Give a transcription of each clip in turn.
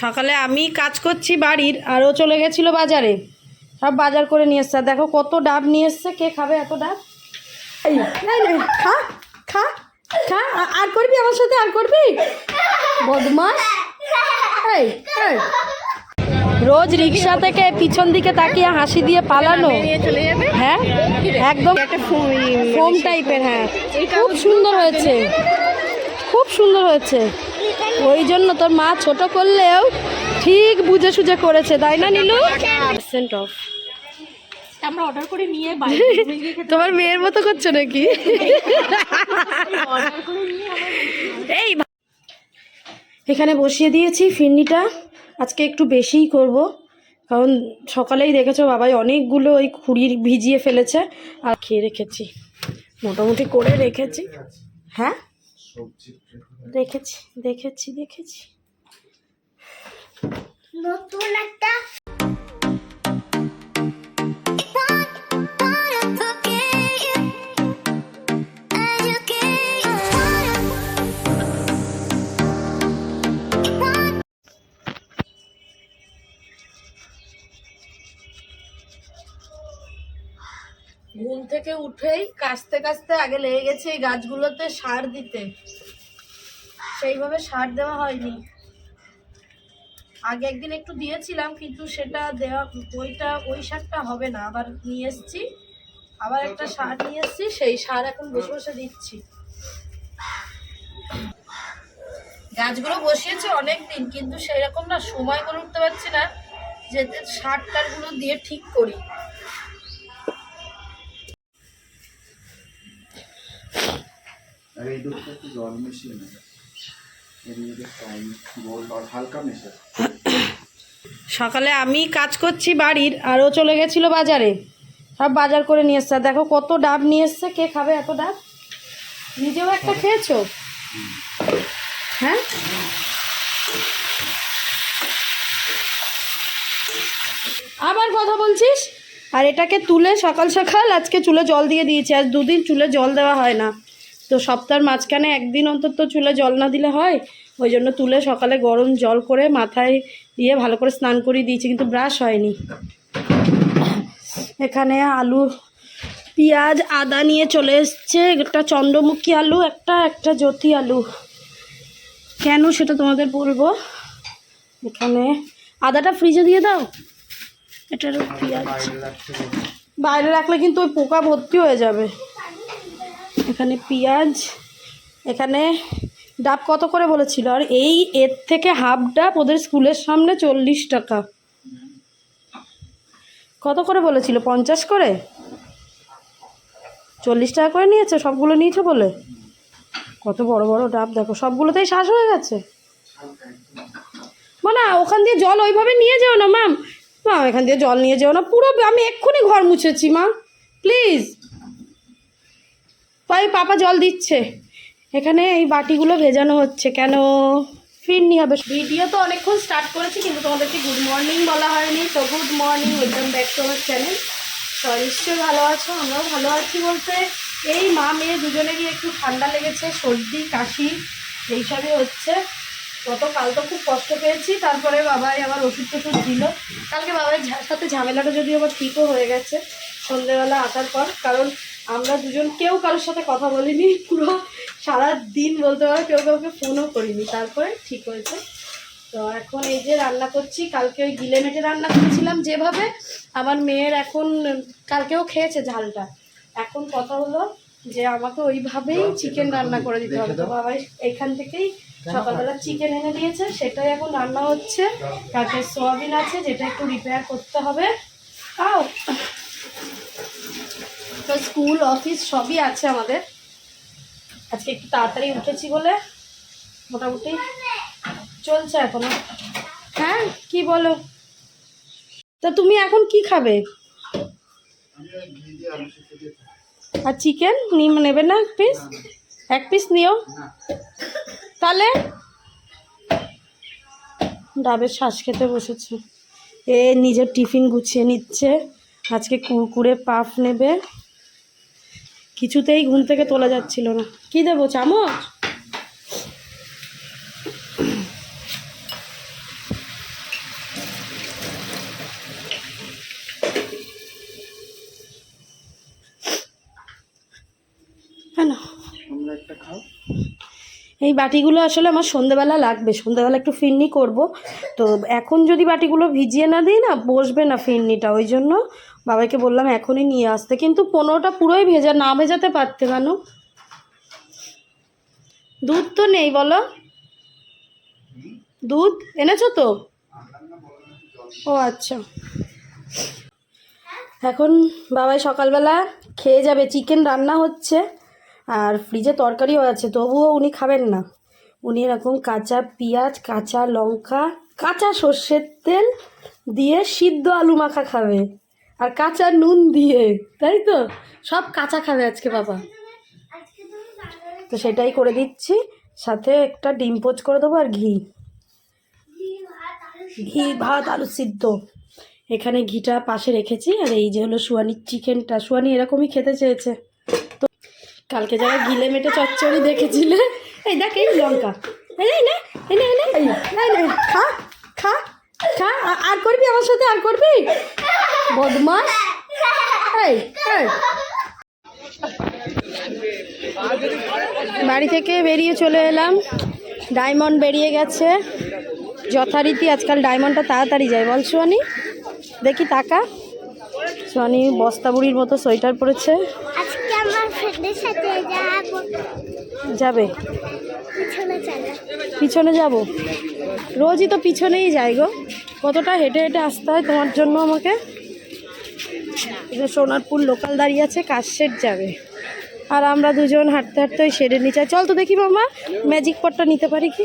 সকালে আমি কাজ করছি বাড়ির আর ও চলে গেছিল বাজারে। সব বাজার করে নিয়ে এসছে। দেখো কত ডাব নিয়ে এসছে। কে খাবে এত ডাব? খা খা খা আর করবি আমার সাথে? আর করবি? বদমাস এই। রোজ রিক্সা থেকে পিছন দিকে তাকিয়ে হাসি দিয়ে পালানো। হ্যাঁ একদম একটা ফোম টাইপের হ্যাঁ। খুব সুন্দর হয়েছে। খুব সুন্দর হয়েছে। ওই জন্য তোর মা ছোট করলেও ঠিক বুঝে সুঝে করেছে তাই না নীলু? পার্সেন্ট অফ আমরা অর্ডার করে নিয়ে তোমার মেয়ের মতো করছ নাকি? এই এখানে বসিয়ে দিয়েছি ফিরনিটা আজকে একটু বেশিই করব কারণ সকালেই দেখেছ বাবাই অনেকগুলো ওই খুঁড়ি ভিজিয়ে ফেলেছে আর খেয়ে রেখেছি। মোটামুটি করে রেখেছি। হ্যাঁ? রেখেছি দেখেছি দেখেছি। নতুন একটা ঘুম থেকে উঠেই কাস্তে কাস্তে আগে লেগে গেছে এই গাছগুলোতে সার দিতে। সেইভাবে সার দেওয়া হয়নি। আগে একদিন একটু দিয়েছিলাম, কিন্তু সেটা দেওয়া, ওইটা, ওই সারটা হবে না। আবার নিয়ে এসছি, আবার একটা সার নিয়ে এসছি, সেই সার এখন বসে বসে দিচ্ছি। গাছগুলো বসিয়েছে অনেক দিন কিন্তু সেই রকম না, সময় করে উঠতে পারছি না যে সার টারগুলো দিয়ে ঠিক করি। আর দুধটা একটু জল মিশিয়ে নেবে এর মধ্যে কম গোল আর হালকা মেশা সকালে আমি কাজ করছি বাড়ির আর ও চলে গেছিল বাজারে। সব বাজার করে নিয়ে এসছে। দেখো কত ডাব নিয়ে এসছে। কে খাবে এত ডাব? নিজেও একটা খেয়েছো? হ্যাঁ? আবার কথা বলছিস? আর এটাকে তুলে সকাল সকাল আজকে চুলে জল দিয়ে দিয়েছি। আজ দুদিন চুলে জল দেওয়া হয় না। তো সপ্তাহের মাঝখানে একদিন অন্তত চুলে জল না দিলে হয়, ওই জন্য তুলে সকালে গরম জল করে মাথায় দিয়ে ভালো করে স্নান করিয়ে দিয়েছি, কিন্তু ব্রাশ হয়নি। এখানে আলু, পেঁয়াজ, আদা নিয়ে চলে এসছে, একটা চন্দ্রমুখী আলু, একটা একটা জ্যোতি আলু। কেন সেটা তোমাদের বলব? এখানে আদাটা ফ্রিজে দিয়ে দাও। এটার পেঁয়াজ। বাইরে রাখলে কিন্তু ওই পোকা ভর্তি হয়ে যাবে। এখানে পেঁয়াজ, এখানে ডাব কত করে বলেছিল? আর এই এর থেকে হাফ ডাব ওদের স্কুলের সামনে চল্লিশ টাকা। কত করে বলেছিল? পঞ্চাশ করে? চল্লিশ টাকা করে নিয়েছে? সবগুলো নিয়েছো বলে? কত বড় বড় ডাব, দেখো, সবগুলোতেই শ্বাস হয়ে গেছে। মানে ওখান দিয়ে জল ওইভাবে নিয়ে যেও না ম্যাম ম্যাম এখান দিয়ে জল নিয়ে যেও না। পুরো আমি এক্ষুনি ঘর মুছেছি, মা। প্লিজ। তাই পাপা জল দিচ্ছে। এখানে এই বাটিগুলো ভেজানো হচ্ছে। কেন? ফিরনি হবে। ভিডিও তো অনেকক্ষণ স্টার্ট করেছি, কিন্তু তোমাদেরকে গুড মর্নিং বলা হয়নি। তো good morning welcome back to আমার চ্যানেল নিশ্চয়ই ভালো আছো, আমরাও ভালো আছি বলতে। এই মা মেয়ে দুজনেরই একটু ঠান্ডা লেগেছে, সর্দি, কাশি এইসবই হচ্ছে। গতকাল তো খুব কষ্ট পেয়েছি, তারপরে বাবাই আবার ওষুধ টষুধ দিল। কালকে বাবার ঝা- সাথে ঝামেলাটা যদিও আবার ঠিকও হয়ে গেছে, সন্ধেবেলা আসার পর। কারণ আমরা দুজন কেউ কারোর সাথে কথা বলিনি পুরো সারা দিন বলতে পারো কেউ কাউকে ফোনও করিনি। তারপরে ঠিক হয়েছে। তো এখন এই যে রান্না করছি কালকে ওই গিলে মেটে রান্না করেছিলাম যেভাবে আমার মেয়ের এখন কালকেও খেয়েছে ঝালটা। এখন কথা হলো যে আমাকে ওইভাবেই চিকেন রান্না করে দিতে হবে। তো বাবাই এখান থেকেই সকালবেলা চিকেন এনে দিয়েছে সেটাই এখন রান্না হচ্ছে। কালকে সোয়াবিন আছে যেটা একটু রিপেয়ার করতে হবে। তাও তো স্কুল, অফিস সবই আছে আমাদের। আজকে একটু তাড়াতাড়ি উঠেছি বলে, মোটামুটি চলছে এখনও। হ্যাঁ কি বলো? তা তুমি এখন কি খাবে। আর চিকেন নেবে না এক পিস এক পিস নিও। তাহলে? ডাবের শ্বাস খেতে বসেছে। এ নিজের টিফিন গুছিয়ে নিচ্ছে। আজকে কুরকুরে পাফ নেবে। কিছুতেই ঘুম থেকে তোলা যাচ্ছিল না। কি দেবো, চামচ? এই বাটিগুলো আসলে আমার সন্ধ্যেবেলা লাগবে। সন্ধ্যেবেলা একটু ফিরনি করব। তো এখন যদি বাটিগুলো ভিজিয়ে না দিই না, বসবে না ফিরনিটা, ওই জন্য বাবাকে বললাম এখনই নিয়ে আসতে, কিন্তু পনেরোটা পুরোই ভেজা, না ভেজাতে পারতে কেন? দুধ তো নেই বলো। দুধ এনেছো তো? ও আচ্ছা। এখন বাবাই সকালবেলা খেয়ে যাবে, চিকেন রান্না হচ্ছে, আর ফ্রিজে তরকারিও আছে, তবুও উনি খাবেন না। উনি এরকম কাঁচা পেঁয়াজ, কাঁচা লঙ্কা, কাঁচা সর্ষের তেল দিয়ে সিদ্ধ আলু মাখা খাবে। আর কাঁচা নুন দিয়ে তাই তো? সব কাঁচা খাবে আজকে বাবা। তো সেটাই করে দিচ্ছি। সাথে একটা ডিম পোচ করে দেবো আর ঘি। ঘি ভাত আলু সিদ্ধ। এখানে ঘিটা পাশে রেখেছি। আর এই যে হলো সুয়ানির চিকেনটা। সুয়ানি এরকমই খেতে চেয়েছে। তো কালকে যারা গিলে মেটে চচ্চড়ি দেখেছিলে এই দেখ এই লঙ্কা। এই নে এই নে, এই নে, খা খা। খা আর করবি আমার সাথে? আর করবি? বদমাস এই এই। বাড়ি থেকে বেরিয়ে চলে এলাম। ডায়মন্ড বেরিয়ে গেছে। যথারীতি আজকাল ডায়মন্ডটা তাড়াতাড়ি যায়। বল সোয়ানি। দেখি টাকা। সোয়ানি বস্তা বুড়ির মতো সোয়েটার পরেছে। যাব। পিছনে যাব। রোজই তো পিছনেই যাই গো। কতটা হেঁটে হেঁটে আসতে হয় তোমার জন্য আমাকে? সোনারপুর লোকাল দাঁড়িয়ে আছে কাশের যাবে। আর আমরা দুজন হাঁটতে হাঁটতে ওই শেডের নিচে চল তো দেখি মামা ম্যাজিক পটটা নিতে পারি কি?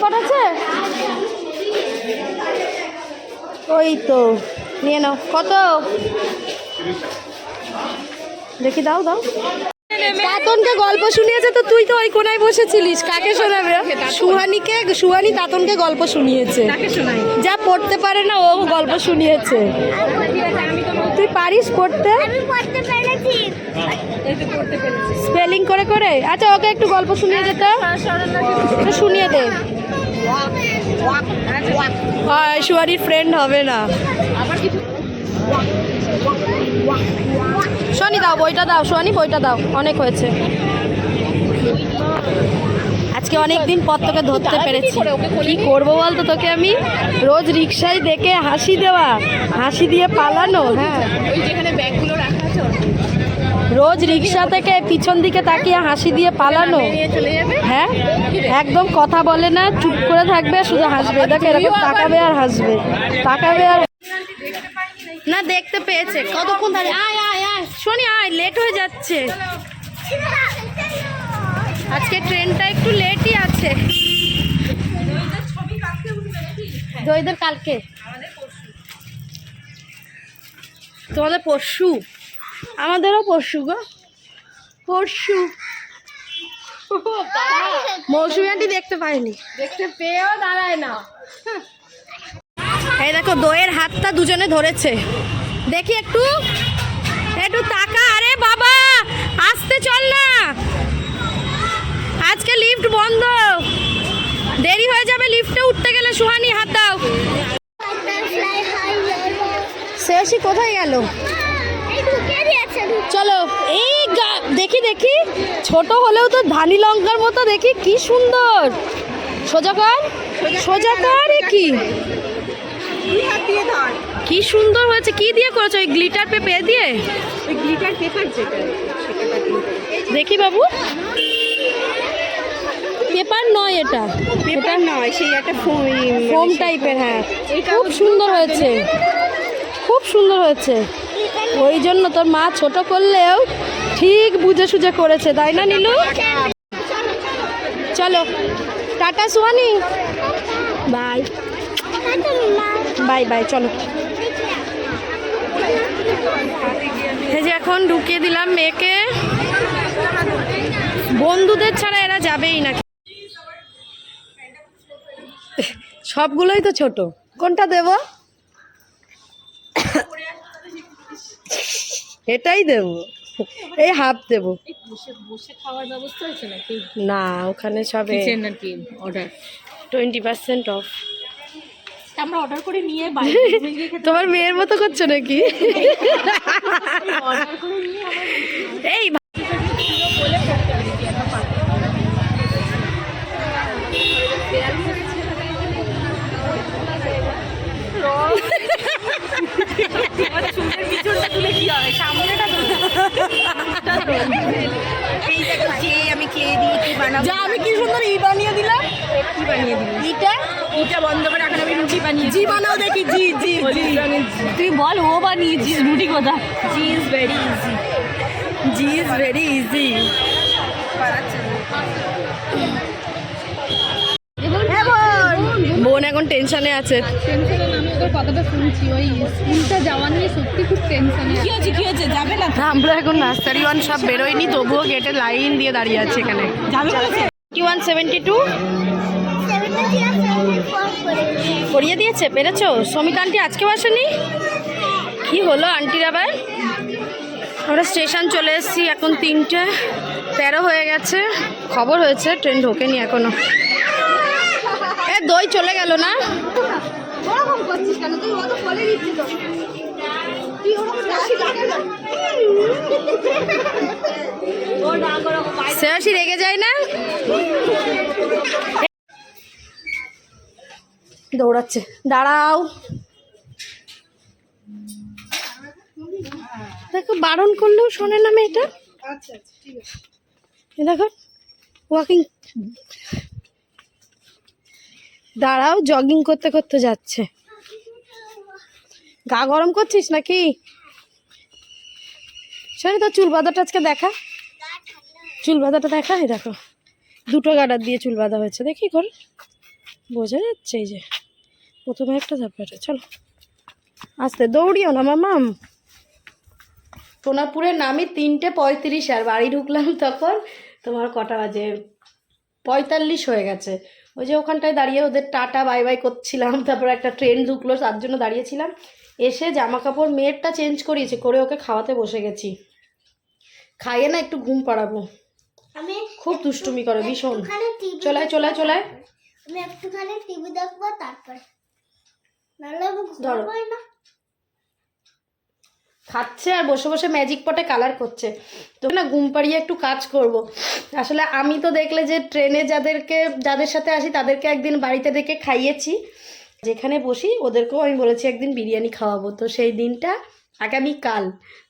পট আছে? ওই তো, নিয়ে নাও। কত? দেখি, দাও দাও। তাতনকে গল্প শুনিয়েছে তো তুই তো ওই কোনায় বসেছিলিস কাকে শোনাবে? সুহানিকে সুহানি তাতনকে গল্প শুনিয়েছে। যা পড়তে পারে না ও গল্প শুনিয়েছে। তুই পারিস পড়তে? আমি পড়তে পেরেছি। স্পেলিং করে করে? আচ্ছা ওকে একটু গল্প শুনিয়ে দে তো। শুনিয়ে দে। হয় সুহানির ফ্রেন্ড হবে না। সোনি দাও বইটা দাও সোনি বইটা দাও। অনেক হয়েছে। আজকে অনেক দিন পর তোকে ধরতে পেরেছি। কি করব বলতো তোকে আমি? রোজ রিক্সায় দেখে হাসি দেওয়া হাসি দিয়ে পালানো। হ্যাঁ ওর রোজ রিক্সা থেকে পিছন দিকে তাকিয়ে হাসি দিয়ে পালানো। হ্যাঁ একদম কথা বলে না চুপ করে থাকবে শুধু হাসবে। দেখো এরকম তাকাবে আর হাসবে। তাকাবে আর দেখতে পেয়েছে। কতক্ষণ দাঁড়িয়ে আয় আয় আয়। শোনি আয় লেট হয়ে যাচ্ছে। আজকে ট্রেনটা একটু লেটই আছে। দইদের কালকে? তোমাদের পরশু? আমাদেরও পরশু গো। পরশু। মৌসুমি আন্টি দেখতে পাইনি দেখতে পেয়েও দাঁড়ায় না। এই দেখো দইয়ের হাতটা দুজনে ধরেছে। দেখি একটু। একটু তাকা। আরে বাবা, আসতে চল না। আজকে লিফট বন্ধ। দেরি হয়ে যাবে, লিফটে উঠতে গেলে সুহানি হাত দাও। শেষই কোথায় গেল? চলো, এই দেখি দেখি। ছোট হলেও তো ধানি লঙ্কার মতো, দেখি কি সুন্দর। সোজা কর। সোজা কর কি? কি সুন্দর হয়েছে কি দিয়ে করেছ? ওই গ্লিটার পেপে দিয়ে? ওই গ্লিটার পেপার যেটা দেখি বাবু। পেপার নয় এটা। পেপার নয় সেই একটা ফোম টাইপের হ্যাঁ। এই খুব সুন্দর হয়েছে। খুব সুন্দর হয়েছে। ওই জন্য তোর মা ছোট করলেও ঠিক বুঝে সুঝে করেছে তাই না নীলু? চলো tata Suhani. Bye bye bye চলো। এই যে এখন ঢুকিয়ে দিলাম মেয়েকে। বন্ধুদের ছাড়া এরা যাবেই না সবগুলোই তো ছোট। কোনটা দেব? এটাই দেব। এই হাফ দেব। না ওখানে সবে কিচেন আর কি অর্ডার টোয়েন্টি পার্সেন্ট অফ। আমরা অর্ডার করে নিয়ে তোমার মেয়ের মতো করছ নাকি? এই আমি খেয়ে দিয়ে কি বানাবো। যা আমি কি সুন্দর ই বানিয়ে দিলাম। কি বানিয়ে দিলি ইটা এটা বন্ধ করে এখন আমি রুটি বানিয়ে জি বানাও দেখি। জি জি জি। তুই বল ও বানিয়েছিস রুটি কথা G is very easy. G is very easy. বোন এখন টেনশনে আছে। টেনশনে আমি ওদের কথাটা শুনছি। ওই স্কুলটা যাওয়া নিয়ে সত্যি খুব টেনশনে কি হচ্ছে কি হচ্ছে যাবে না আমরা এখন নার্সারি ওয়ান সব বেরোয়নি তবুও গেটে লাইন দিয়ে দাঁড়িয়ে আছে এখানে। যাবে বলেছে? ওয়ান সেভেন্টি টু করিয়ে দিয়েছে পেরেছ? সমিতা আন্টি আজকেও আসেনি? কি হলো আন্টির আবার? আমরা স্টেশন চলে এসেছি এখন তিনটে। তেরো হয়ে গেছে। খবর হয়েছে ট্রেন ঢোকেনি এখনও। এ দই চলে গেল না? শ্রেয়াসী রেগে যায় না? দৌড়াচ্ছে। দাঁড়াও। দেখো বারণ করলেও শোনে না মেয়েটা। এ দেখো ওয়াকিং দাঁড়াও জগিং করতে করতে যাচ্ছে। গা গরম করছিস নাকি? শোনে তো চুল বাঁধাটা আজকে দেখা। চুল বাঁধাটা দেখা দেখো। দুটো গাডার দিয়ে চুল বাঁধা হয়েছে। দেখি কর বোঝা যাচ্ছে এই যে। প্রথমে একটা তারপরে। চলো। আস্তে দৌড়িও না মামাম। সোনাপুরে নামি তিনটে পঁয়ত্রিশ আর বাড়ি ঢুকলাম তখন তোমার কটা বাজে? পঁয়তাল্লিশ হয়ে গেছে। ওই যে ওখানটায় দাঁড়িয়ে ওদের টাটা বাই বাই করছিলাম তারপর একটা ট্রেন ঢুকলো তার জন্য দাঁড়িয়েছিলাম। এসে জামা কাপড় মেয়েরটা চেঞ্জ করিয়েছে করে ওকে খাওয়াতে বসে গেছি। খাইয়ে না একটু ঘুম পাড়াবো। আমি খুব দুষ্টুমি করে ভীষণ। চলায় চলায় চলায় আমি একটুখানি টিভি দেখব তারপর। ধরো। খাচ্ছে আর বসে বসে ম্যাজিক পটে কালার করছে। তো না ঘুম পাড়িয়ে একটু কাজ করব। আসলে আমি তো দেখলে যে ট্রেনে যাদেরকে যাদের সাথে আসি তাদেরকে একদিন বাড়িতে ডেকে খাইয়েছি। যেখানে বসি ওদেরকেও আমি বলেছি একদিন বিরিয়ানি খাওয়াবো। তো সেই দিনটা আগামী কাল।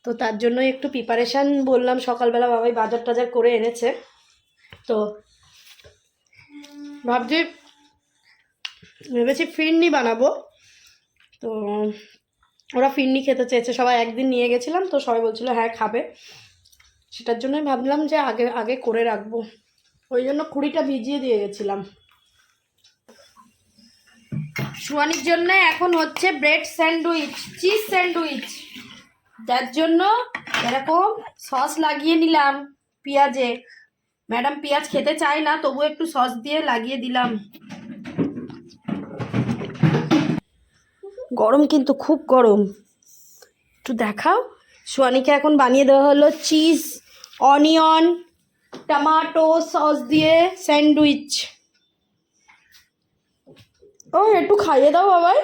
তো তার জন্য একটু প্রিপারেশান বললাম। সকালবেলা বাবাই বাজার টাজার করে এনেছে। তো ভাবছি ভেবেছি ফিরনি বানাবো। তো, ওরা ফিরনি খেতে চেয়েছে। সবাই একদিন নিয়ে গেছিলাম তো সবাই বলছিল হ্যাঁ খাবে। সেটার জন্যই ভাবলাম যে আগে আগে করে রাখব। ওই জন্য কুড়িটা ভিজিয়ে দিয়ে গেছিলাম। সুয়ানির জন্য এখন হচ্ছে ব্রেড স্যান্ডউইচ, চিজ স্যান্ডউইচ। যার জন্য এরকম সস লাগিয়ে নিলাম পেঁয়াজে। ম্যাডাম পেঁয়াজ খেতে চায় না তবু একটু সস দিয়ে লাগিয়ে দিলাম। গরম কিন্তু খুব গরম। একটু দেখাও। সোয়ানিকে এখন বানিয়ে দেওয়া হলো চিজ অনিয়ন টমাটো সস দিয়ে স্যান্ডউইচ। ও একটু খাইয়ে দাও বাবাই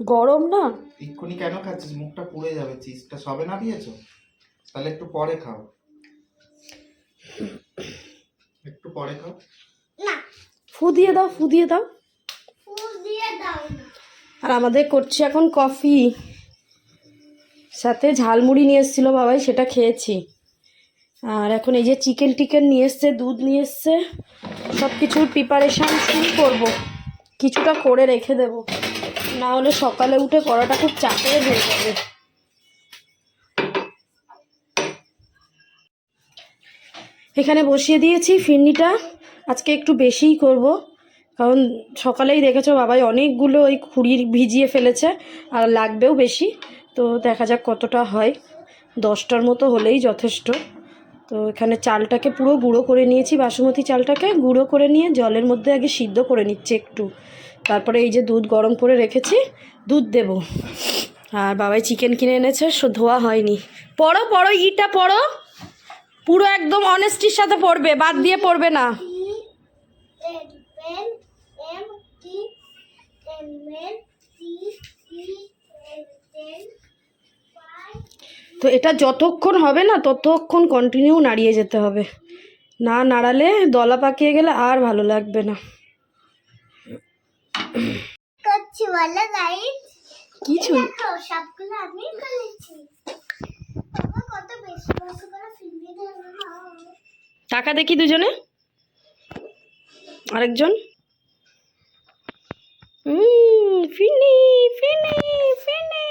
গরম না। এক্ষুনি কেন খাচ্ছিস? মুখটা পুড়ে যাবে চিজটা সবে না দিয়েছ তাহলে একটু পরে খাও। একটু পরে খাও। না। ফু দিয়ে দাও ফু দিয়ে দাও। আর আমাদের করছি এখন কফি। সাথে ঝালমুড়ি নিয়ে এসেছিল বাবাই, সেটা খেয়েছি। আর এখন এই যে চিকেন টিকেন নিয়ে এসছে, দুধ নিয়ে এসছে সব কিছুর প্রিপারেশান শুরু করব। কিছুটা করে রেখে দেব। না হলে সকালে উঠে করাটা খুব চাপের হয়ে যাবে। এখানে বসিয়ে দিয়েছি ফিরনিটা। আজকে একটু বেশিই করব। কারণ সকালেই দেখেছ বাবাই অনেকগুলো ওই খুঁড়ির ভিজিয়ে ফেলেছে আর লাগবেও বেশি। তো দেখা যাক কতটা হয়। দশটার মতো হলেই যথেষ্ট। তো এখানে চালটাকে পুরো গুঁড়ো করে নিয়েছি, বাসমতি চালটাকে গুঁড়ো করে নিয়ে জলের মধ্যে আগে সিদ্ধ করে নিচ্ছে একটু। তারপরে এই যে দুধ গরম করে রেখেছি, দুধ দেব। আর বাবাই চিকেন কিনে এনেছে ধোয়া হয়নি। পড়ো পড়ো, ইটা পড়ো। পুরো একদম অনেস্টির সাথে পড়বে, বাদ দিয়ে পড়বে না। তো এটা যতক্ষণ হবে না ততক্ষণ কন্টিনিউ নাড়িয়ে যেতে হবে। না নাড়ালে দলা পাকিয়ে গেলে আর ভালো লাগবে না। করছি বলো গাইড কিছু সবগুলো আমি করেছি কত বেশি বেশি করে ফিরিয়ে টাকা দেখি দুজনে। আরেকজন। ফিনি ফিনি ফিনি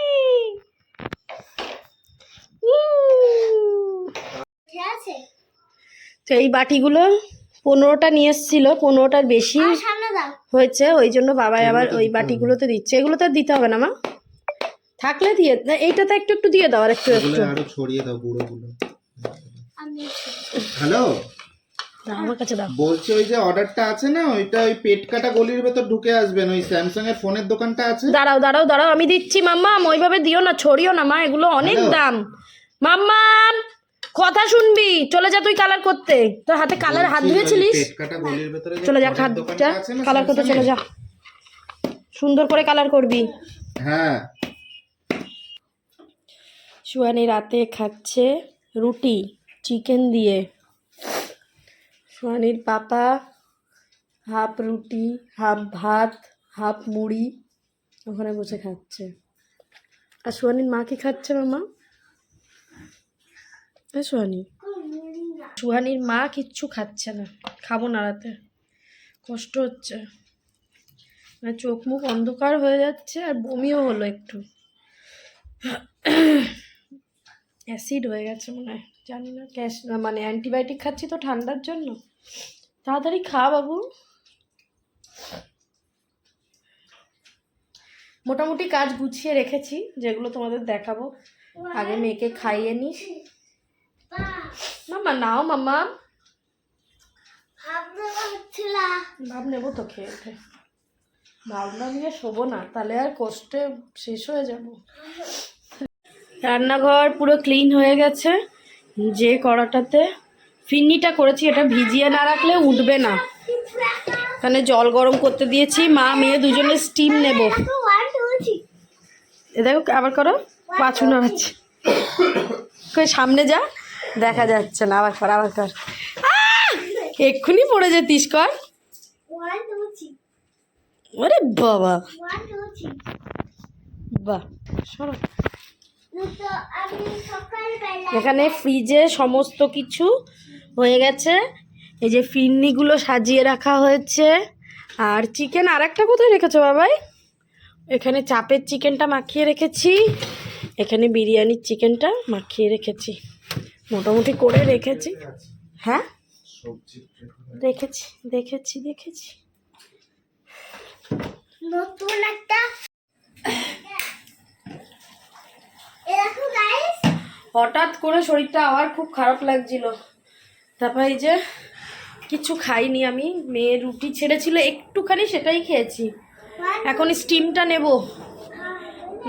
উম। তো এই বাটিগুলো পনেরোটা নিয়ে এসেছিল পনেরোটার বেশি আর সামনে দাও। হয়েছে ওই জন্য বাবাই আবার ওই বাটিগুলোতে দিচ্ছে। এগুলো তো আর দিতে হবে না মা। থাকলে দিয়ে না, এইটাতে একটু একটু দিয়ে দাও আর একটু একটু। আরও ছড়িয়ে দাও হ্যালো? আমার কাছে দাও। বলছি ওই যে অর্ডারটা আছে না ওইটা ওই পেট কাটা গলির ভেতর ঢুকে আসবেন ওই স্যামসাং এর ফোনের দোকানটা আছে? দাঁড়াও দাঁড়াও দাঁড়াও আমি দিচ্ছি মাম্মাম ওইভাবে দিও না ছড়িও না মা এগুলো অনেক দাম। মাম্মাম কথা শুনবি চলে যা তুই কালার করতে। তোর হাতে কালার হাত ধুয়েছিলিস? চলে যা ফোনের হাত দোকানটা আছে না কালার করতে চলে যা। সুন্দর করে কালার করবি। হ্যাঁ। সুয়ানি রাতে খাচ্ছে রুটি চিকেন দিয়ে। সুয়ানির পাপা, হাফ রুটি, হাফ ভাত, হাফ মুড়ি ওখানে বসে খাচ্ছে। আর সুয়ানির মা কি খাচ্ছে মামা এ সুহানি। সুহানির মা কিচ্ছু খাচ্ছে না। খাব না রাতে কষ্ট হচ্ছে। মানে চোখ মুখ অন্ধকার হয়ে যাচ্ছে আর বমিও হলো একটু। অ্যাসিড হয়ে গেছে মনে হয়। জানি না, ক্যাশ মানে অ্যান্টিবায়োটিক খাচ্ছি তো ঠান্ডার জন্য। তাড়াতাড়ি খা বাবু। মোটামুটি কাজ গুছিয়ে রেখেছি, যেগুলো তোমাদের দেখাবো। আগে মেয়েকে খাইয়ে নিস মামা নাও মামা ভাব নেব তো খেয়ে উঠে ভাবনা নিয়ে শোবো না, তাহলে আর কষ্টে শেষ হয়ে যাব। রান্নাঘর পুরো ক্লিন হয়ে গেছে, যে কড়াটাতে ফিন্নিটা করেছি, এটা ভিজিয়ে না রাখলে উঠবে না। এখানে জল গরম করতে দিয়েছি, মা, মেয়ে দুজনে স্টিম নেব। এ দেখো, আবার করো পাছু নাড়াচ্ছে কই, সামনে যা, দেখা যাচ্ছে না, আবার কর আবার কর! এক্ষুনি পড়ে যেতিস, কর। বাবা। বাহ, সরো। এখানে ফ্রিজে সমস্ত কিছু হয়ে গেছে। এই যে ফিরনিগুলো সাজিয়ে রাখা হয়েছে। আর চিকেন আর একটা কোথায় রেখেছো বাবাই? এখানে চাপের চিকেনটা মাখিয়ে রেখেছি। এখানে বিরিয়ানির চিকেনটা মাখিয়ে রেখেছি। মোটামুটি করে রেখেছি। হ্যাঁ? দেখেছি দেখেছি দেখেছি। নতুন একটা হঠাৎ করে শরীরটা আবার খুব খারাপ লাগছিল। তারপর এই যে কিছু খাইনি আমি মেয়ে রুটি ছেড়েছিল একটুখানি সেটাই খেয়েছি। এখন স্টিমটা নেব।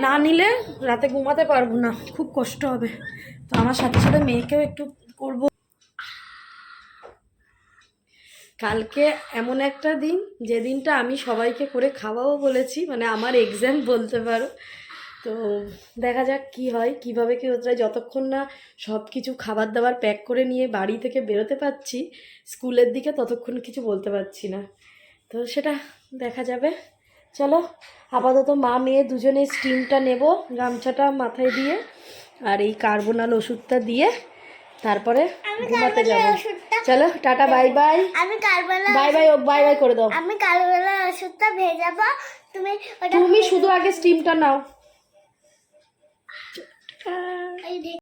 না নিলে রাতে ঘুমাতে পারব না খুব কষ্ট হবে। তো আমার সাথে সাথে মেয়েকেও একটু করব। কালকে এমন একটা দিন যেদিনটা আমি সবাইকে করে খাওয়াবো বলেছি মানে আমার এক্সাম বলতে পারো। তো দেখা যাক কি হয় কীভাবে কি হতে যতক্ষণ না সব কিছু খাবার দাবার প্যাক করে নিয়ে বাড়ি থেকে বেরোতে পারছি স্কুলের দিকে ততক্ষণ কিছু বলতে পারছি না। তো সেটা দেখা যাবে। চলো আপাতত মা মেয়ে দুজনে স্টিমটা নেব গামছাটা মাথায় দিয়ে আর এই কার্বনাল ওষুধটা দিয়ে তারপরে ঘুমাতে যাব। চলো টাটা বাই বাই আমি কালবেলা বাই বাই ও বাই বাই করে দাও। আমি কালবেলা ওষুধটা ভেজাবো। তুমি তুমি শুধু আগে স্টিমটা নাও। এই